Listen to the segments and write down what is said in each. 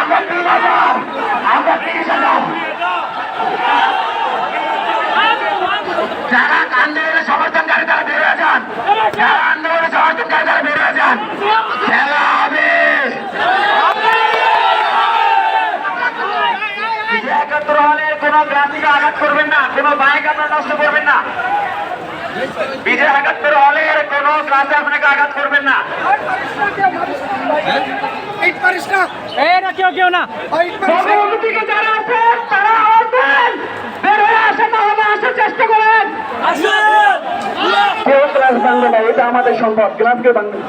আমরা তিন হাজার আমরা তিরিশ খেলা হবে। একাত্তর হলে কোনো গ্রামীণ আঘাত করবেন না কোনো বাইক আপনারা নষ্ট করবেন না। বিজয় একাত্তর হলের কোনো ক্লাসে আপনাকে আঘাত করবেন না। কেউ কেউ না। যারা আছেন তারা আসবেন বের হয়ে আসেন না আসার চেষ্টা করেন। কেউ ক্লাস ভাঙবে না এটা আমাদের সম্পদ। ক্লাস কেউ ভাঙবে না।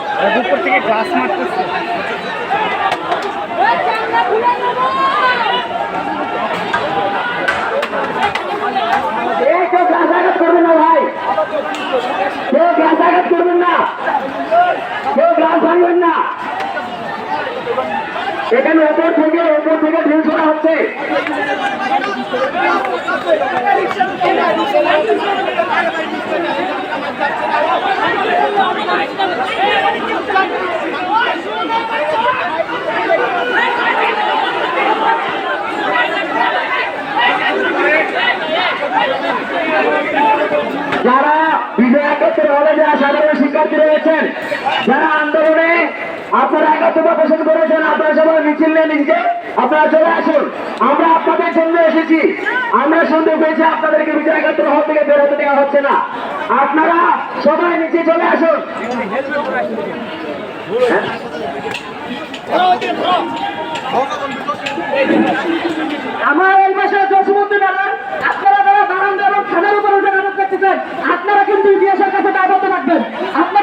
তাদের উপর থেকে গ্লাস মারতেছে। করবেন না ভাই। কেউ গ্লাস আঘাত করবেন না। কেউ গ্লাস ভাঙবেন না। এখানে ওপর থেকে ওপর থেকে ঢিল ছোড়া হচ্ছে যারা বিজয় একাত্তর সাধারণ শিক্ষার্থী রয়েছেন যারা আন্দোলনে আপনারা একাত্মতা পোষণ করেছেন আপনারা সবাই মিছিল নিয়ে নিজে আপনারা চলে আসুন। আমরা আপনাদের জন্য এসেছি। আমরা শুনতে পেয়েছি আপনাদেরকে বিজয় একাত্তর হল থেকে দেওয়া হচ্ছে না। আপনারা সবাই নিচে চলে আসুন। আমার আপনারা কিন্তু ইতিহাসের কাছে দায়বদ্ধ রাখবেন আপনারা